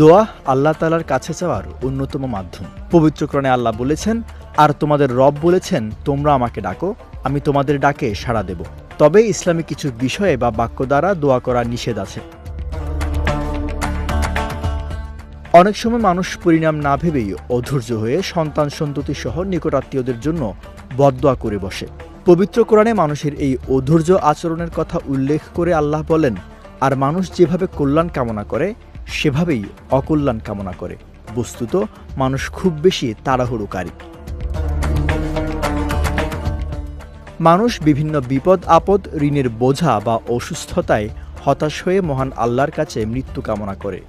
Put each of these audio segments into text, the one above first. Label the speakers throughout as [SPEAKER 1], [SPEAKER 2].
[SPEAKER 1] দোয়া আল্লাহ তালার কাছে চাওয়ার অন্যতম মাধ্যম। পবিত্রক্রণে আল্লাহ বলেছেন, আর তোমাদের রব বলেছেন, তোমরা আমাকে ডাকো, আমি তোমাদের ডাকে সাড়া দেব। তবে ইসলামে কিছু বিষয়ে বা বাক্য দ্বারা দোয়া করা নিষেধ আছে। অনেক সময় মানুষ পরিণাম না ভেবেই অধৈর্য হয়ে সন্তান সন্ততি সহ নিকটাত্মীয়দের জন্য বদদোয়া করে বসে। পবিত্র কোরআনে মানুষের এই অধৈর্য আচরণের কথা উল্লেখ করে আল্লাহ বলেন, আর মানুষ যেভাবে কল্যাণ কামনা করে সেভাবেই অকল্যাণ কামনা করে। বস্তুত, মানুষ খুব বেশি তাড়াহুড়োকারী। মানুষ বিভিন্ন বিপদ, আপদ, ঋণের বোঝা বা অসুস্থতায় হতাশ হয়ে মহান আল্লাহর কাছে মৃত্যু কামনা করে,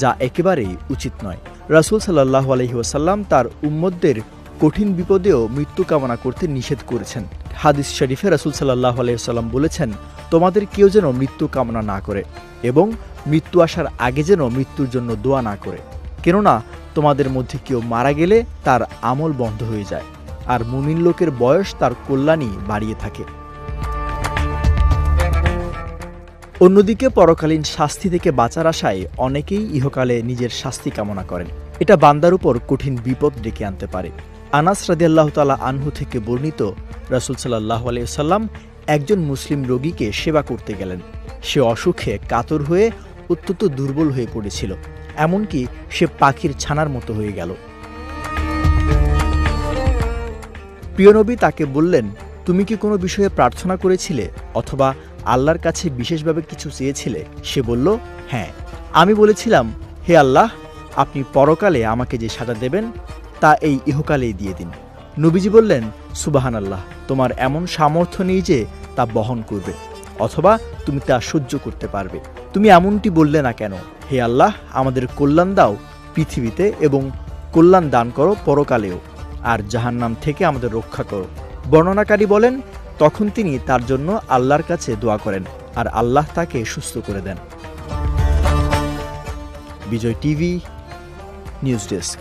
[SPEAKER 1] যা একেবারেই উচিত নয়। রাসুল সাল্লাহ আলহিহাসাল্লাম তার উম্মদদের কঠিন বিপদেও মৃত্যু কামনা করতে নিষেধ করেছেন। হাদিস শরীফে রাসুল সাল্লাহ আলহিহাল্লাম বলেছেন, তোমাদের কেউ যেন মৃত্যু কামনা না করে এবং মৃত্যু আসার আগে যেন মৃত্যুর জন্য দোয়া না করে। কেননা, তোমাদের মধ্যে কেউ মারা গেলে তার আমল বন্ধ হয়ে যায়, আর মুমিন লোকের বয়স তার কল্যাণই বাড়িয়ে থাকে। অন্যদিকে পরকালীন শাস্তি থেকে বাঁচার আশায় অনেকেই ইহকালে নিজের শাস্তি কামনা করেন। এটা বান্দার উপর কঠিন বিপদ ডেকে আনতে পারে। আনাস রাদিয়াল্লাহ তালা আনহু থেকে বর্ণিত রাসুল সাল্লাহ আলিয়াল্লাম একজন মুসলিম রোগীকে সেবা করতে গেলেন। সে অসুখে কাতর হয়ে অত্যন্ত দুর্বল হয়ে পড়েছিল, এমনকি সে পাখির ছানার মতো হয়ে গেল। প্রিয়নবী তাকে বললেন, তুমি কি কোনো বিষয়ে প্রার্থনা করেছিলে অথবা আল্লাহর কাছে বিশেষভাবে কিছু চেয়েছিলে? সে বলল হ্যাঁ। আমি বলেছিলাম, হে আল্লাহ, আপনি পরকালে আমাকে যে সাজা দেবেন, তা এই ইহকালেই দিয়ে দিন। নবীজি বললেন সুবাহান আল্লাহ তোমার এমন সামর্থ্য নেই যে তা বহন করবে, অথবা তুমি তা সহ্য করতে পারবে। তুমি এমনটি বললে না কেন? হে আল্লাহ, আমাদের কল্যাণ দাও পৃথিবীতে এবং কল্যাণ দান করো পরকালেও, আর জাহান্নাম থেকে আমাদের রক্ষা করো। বর্ণনাকারী বলেন, তখন তিনি তার জন্য আল্লাহর কাছে দোয়া করেন, আর আল্লাহ তাকে সুস্থ করে দেন। Bijoy TV, news desk.